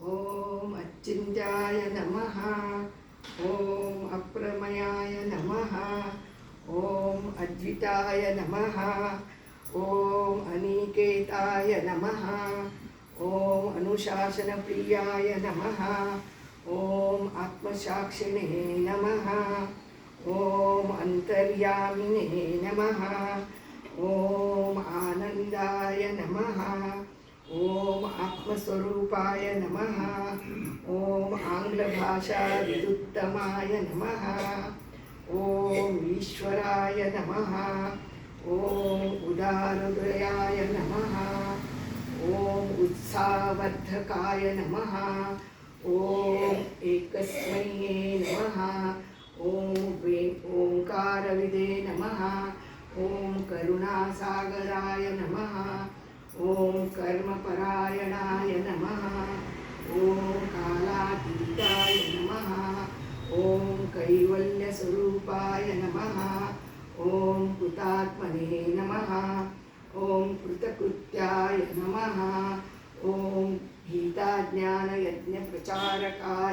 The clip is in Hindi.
ॐ अच्चिन्त्याय नमः ॐ अप्रमयाय नमः ॐ अद्विताय नमः ॐ अनिकेताय नमः ॐ अनुशासनप्रियाय नमः ॐ आत्मसाक्षिणे नमः ॐ अन्तर्यामिने नमः ॐ आनन्दाय नमः ॐ आत्मस्वरूपाय नमः। ॐ आङ्ग्लभाषाविदुत्तमाय नमः। ॐ ईश्वराय नमः। ॐ उदारहृदयाय नमः। ॐ उत्साहवर्धकाय नमः। ॐ एकस्मै नमः। ॐ वे ओङ्कारविदे नमः। ॐ करुणासागराय नमः। ॐ कर्मपरायणाय नमः। ॐ कालातीताय नमः। ॐ कैवल्यस्वरूपाय नमः। ॐ कृतात्मने नमः। ॐ कृतकृत्याय नमः। ॐ गीताज्ञानयज्ञप्रचारकाय